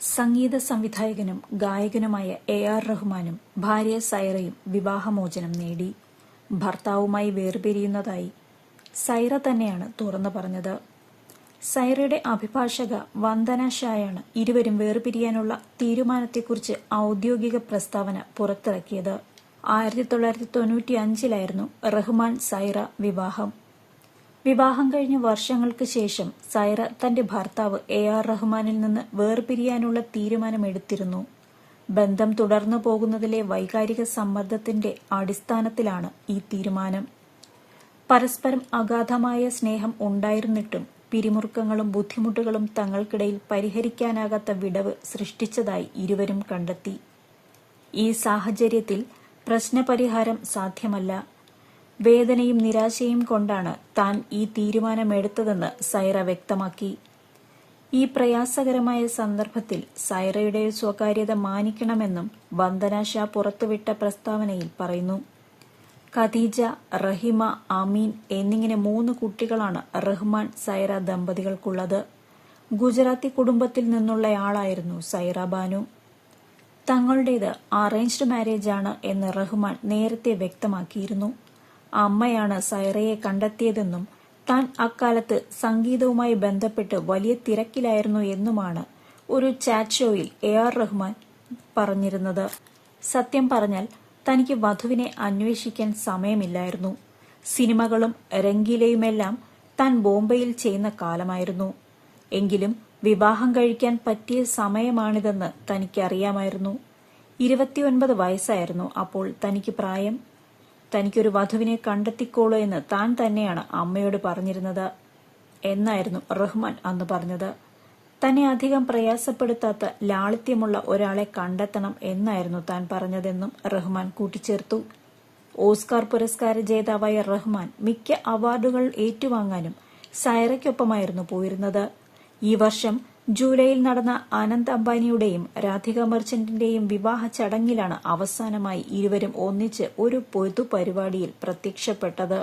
സംഗീത സംവിധായകനും ഗായകനുമായ A R റഹ്മാനും ഭാര്യ സൈറയും വിവാഹമോചനം നേടി. ഭർത്താവുമായി വേർപിരിയുന്നതായി സൈറ തന്നെയാണ് തുറന്നു പറഞ്ഞത്. സൈറയുടെ അഭിഭാഷക വന്ദന ഷായാണ് ഇരുവരും വേർപിരിയാനുള്ള തീരുമാനത്തെക്കുറിച്ച് ഔദ്യോഗിക പ്രസ്താവന പുറത്തിറക്കിയത്. ആയിരത്തി തൊള്ളായിരത്തി തൊണ്ണൂറ്റി അഞ്ചിലായിരുന്നു റഹ്മാൻ സൈറ വിവാഹം. വിവാഹം കഴിഞ്ഞ വർഷങ്ങൾക്ക് ശേഷം സൈറ തന്റെ ഭർത്താവ് എ ആർ റഹ്മാനിൽ നിന്ന് വേർപിരിയാനുള്ള തീരുമാനമെടുത്തിരുന്നു. ബന്ധം തുടർന്നു പോകുന്നതിലെ വൈകാരിക സമ്മർദ്ദത്തിന്റെ അടിസ്ഥാനത്തിലാണ് ഈ തീരുമാനം. പരസ്പരം അഗാധമായ സ്നേഹം ഉണ്ടായിരുന്നിട്ടും പിരിമുറുക്കങ്ങളും ബുദ്ധിമുട്ടുകളും തങ്ങൾക്കിടയിൽ പരിഹരിക്കാനാകാത്ത വിടവ് സൃഷ്ടിച്ചതായി ഇരുവരും കണ്ടെത്തി. ഈ സാഹചര്യത്തിൽ പ്രശ്നപരിഹാരം സാധ്യമല്ല. വേദനയും നിരാശയും കൊണ്ടാണ് താൻ ഈ തീരുമാനമെടുത്തതെന്ന് സൈറ വ്യക്തമാക്കി. ഈ പ്രയാസകരമായ സന്ദർഭത്തിൽ സൈറയുടെ സ്വകാര്യത മാനിക്കണമെന്നും വന്ദന ഷാ പുറത്തുവിട്ട പ്രസ്താവനയിൽ പറയുന്നു. ഖദീജ റഹിമ അമീൻ എന്നിങ്ങനെ മൂന്ന് കുട്ടികളാണ് റഹ്മാൻ സൈറ ദമ്പതികൾക്കുള്ളത്. ഗുജറാത്തി കുടുംബത്തിൽ നിന്നുള്ളയാളായിരുന്നു സൈറ ബാനു. തങ്ങളുടേത് അറേഞ്ച്ഡ് മാരേജാണ് എന്ന് റഹ്മാൻ നേരത്തെ വ്യക്തമാക്കിയിരുന്നു. അമ്മയാണ് സൈറയെ കണ്ടെത്തിയതെന്നും താൻ അക്കാലത്ത് സംഗീതവുമായി ബന്ധപ്പെട്ട് വലിയ തിരക്കിലായിരുന്നു എന്നുമാണ് ഒരു ചാറ്റ് ഷോയിൽ എ ആർ റഹ്മാൻ പറഞ്ഞിരുന്നത്. സത്യം പറഞ്ഞാൽ തനിക്ക് വധുവിനെ അന്വേഷിക്കാൻ സമയമില്ലായിരുന്നു. സിനിമകളും രംഗീലയുമെല്ലാം താൻ ബോംബെയിൽ ചെയ്യുന്ന കാലമായിരുന്നു. എങ്കിലും വിവാഹം കഴിക്കാൻ പറ്റിയ സമയമാണിതെന്ന് തനിക്കറിയാമായിരുന്നു. ഇരുപത്തിയൊൻപത് വയസ്സായിരുന്നു അപ്പോൾ തനിക്ക് പ്രായം. തനിക്കൊരു വധുവിനെ കണ്ടെത്തിക്കോളൂ എന്ന് താൻ തന്നെയാണ് അമ്മയോട് പറഞ്ഞിരുന്നത്. എന്നായിരുന്നു റഹ്മാൻ അന്ന് പറഞ്ഞത്. തന്നെ അധികം പ്രയാസപ്പെടുത്താത്ത ലാളിത്യമുള്ള ഒരാളെ കണ്ടെത്തണം എന്നായിരുന്നു താൻ പറഞ്ഞതെന്നും റഹ്മാൻ കൂട്ടിച്ചേർത്തു. ഓസ്കാർ പുരസ്കാര ജേതാവായ റഹ്മാൻ മിക്ക അവാർഡുകൾ ഏറ്റുവാങ്ങാനും സൈറയ്ക്കൊപ്പമായിരുന്നു പോയിരുന്നത്. ഈ വർഷം ജൂലൈയിൽ നടന്ന അനന്ത് അംബാനിയുടെയും രാധിക മെർച്ചന്റിന്റെയും വിവാഹ ചടങ്ങിലാണ് അവസാനമായി ഇരുവരും ഒന്നിച്ച് ഒരു പൊതുപരിപാടിയിൽ പ്രത്യക്ഷപ്പെട്ടത്.